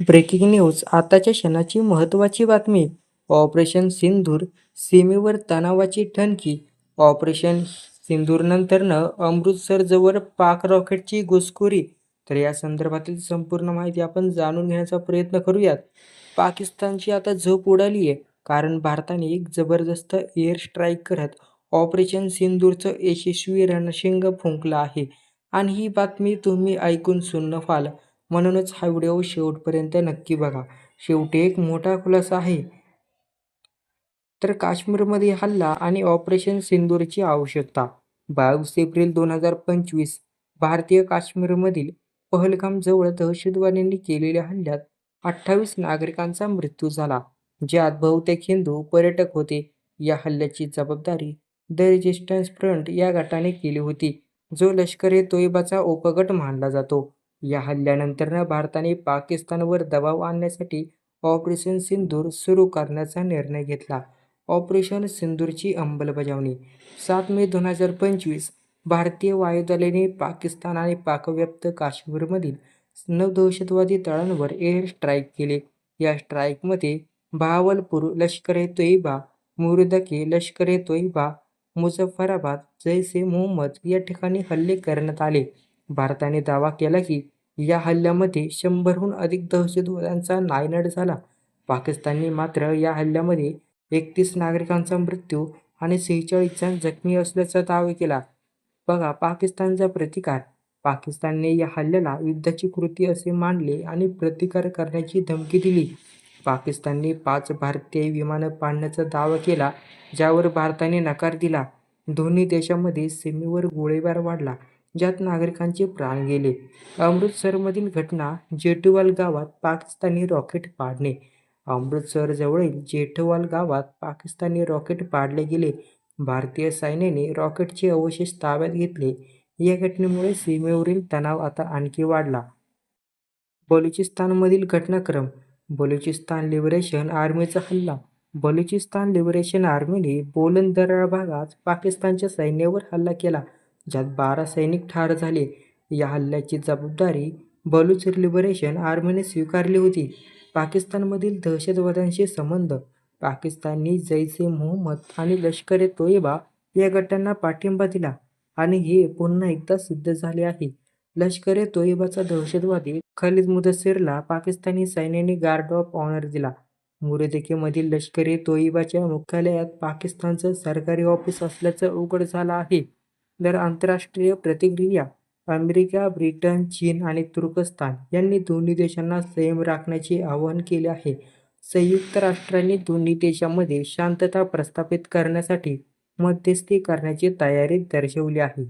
Breaking news. आताच्या क्षणाची महत्त्वाची बातमी. ऑपरेशन सिंधूर सीमेवर तणावाची ठणकी. ऑपरेशन सिंधूरनंतरनं अमृतसरजवळ पाक रॉकेटची घुसखोरी. तर या संदर्भातील संपूर्ण माहिती आपण जाणून घेण्याचा प्रयत्न करूयात. पाकिस्तानची आता झोप उडाली आहे कारण भारताने एक जबरदस्त एअर स्ट्राईक करत ऑपरेशन सिंदूरचं यशस्वी रणशिंग फुंकलं आहे. आणि ही बातमी तुम्ही ऐकून सुन्न व्हाल. म्हणूनच हा व्हिडिओ शेवटपर्यंत नक्की बघा. शेवटी एक मोठा खुलासा आहे. तर काश्मीरमध्ये हल्ला आणि ऑपरेशन सिंदूरची आवश्यकता. बावीस एप्रिल दोन हजार पंचवीस भारतीय काश्मीरमधील पहलगाम जवळ दहशतवाद्यांनी केलेल्या हल्ल्यात अठ्ठावीस नागरिकांचा मृत्यू झाला ज्यात बहुतेक हिंदू पर्यटक होते. या हल्ल्याची जबाबदारी द रेजिस्टन्स फ्रंट या गटाने केली होती जो लष्कर ए तोयबाचा उपगट मानला जातो. या हल्ल्यानंतरनं भारताने पाकिस्तानवर दबाव आणण्यासाठी ऑपरेशन सिंदूर सुरू करण्याचा निर्णय घेतला. ऑपरेशन सिंदूरची अंमलबजावणी. सात मे दोन हजार पंचवीस भारतीय वायुदलाने पाकिस्तान आणि पाकव्याप्त काश्मीरमधील नऊ दहशतवादी तळांवर एअर स्ट्राईक केले. या स्ट्राईकमध्ये बहावलपूर लष्कर ए तोयबा मुरुदके लष्कर ए तोयबा मुझफ्फराबाद जैसे ए मोहम्मद या ठिकाणी हल्ले करण्यात आले. भारताने दावा केला की या हल्ल्यामध्ये शंभरहून अधिक दहशतवाद्यांचा नायनाट झाला. पाकिस्तानने मात्र या हल्ल्यामध्ये एकतीस नागरिकांचा मृत्यू आणि सेहेचाळीस जण जखमी असल्याचा दावा केला. बघा पाकिस्तानचा प्रतिकार. पाकिस्तानने या हल्ल्याला युद्धाची कृती असे मानले आणि प्रतिकार करण्याची धमकी दिली. पाकिस्तानने पाच भारतीय विमानं पाडण्याचा दावा केला ज्यावर भारताने नकार दिला. दोन्ही देशांमध्ये सीमेवर गोळीबार वाढला. ज्यात नागरिकांचे प्राण गेले. अमृतसरमधील घटना जेठवाल गावात पाकिस्तानी रॉकेट पाडणे. अमृतसरजवळील जेठवाल गावात पाकिस्तानी रॉकेट पाडले गेले. भारतीय सैन्याने रॉकेटचे अवशेष ताब्यात घेतले. या घटनेमुळे सीमेवरील तणाव आता आणखी वाढला. बलुचिस्तानमधील घटनाक्रम. बलुचिस्तान लिबरेशन आर्मीचा हल्ला. बलुचिस्तान लिबरेशन आर्मीने बोलन भागात पाकिस्तानच्या सैन्यावर हल्ला केला. ज्यात बारा सैनिक ठार झाले. या हल्ल्याची जबाबदारी बलुच लिबरेशन आर्मीने स्वीकारली होती. पाकिस्तानमधील दहशतवाद्यांशी संबंध पाकिस्तानी जैसे मोहम्मद आणि लष्कर ए तोयबा या गटांना पाठिंबा दिला आणि हे पुन्हा एकदा सिद्ध झाले आहे. लष्कर ए तोयबाचा दहशतवादी खलीद मुदस्सिरला पाकिस्तानी सैन्याने गार्ड ऑफ ऑनर दिला. मुरदेकेमधील लष्कर ए तोयबाच्या मुख्यालयात पाकिस्तानचं सरकारी ऑफिस असल्याचं उघड झालं आहे. तर आंतरराष्ट्रीय प्रतिक्रिया अमेरिका ब्रिटन चीन आणि तुर्कस्तान यांनी दोन्ही देशांना संयम राखण्याचे आवाहन केले आहे. संयुक्त राष्ट्रांनी दोन्ही देशांमध्ये शांतता प्रस्थापित करण्यासाठी मध्यस्थी करण्याची तयारी दर्शवली आहे.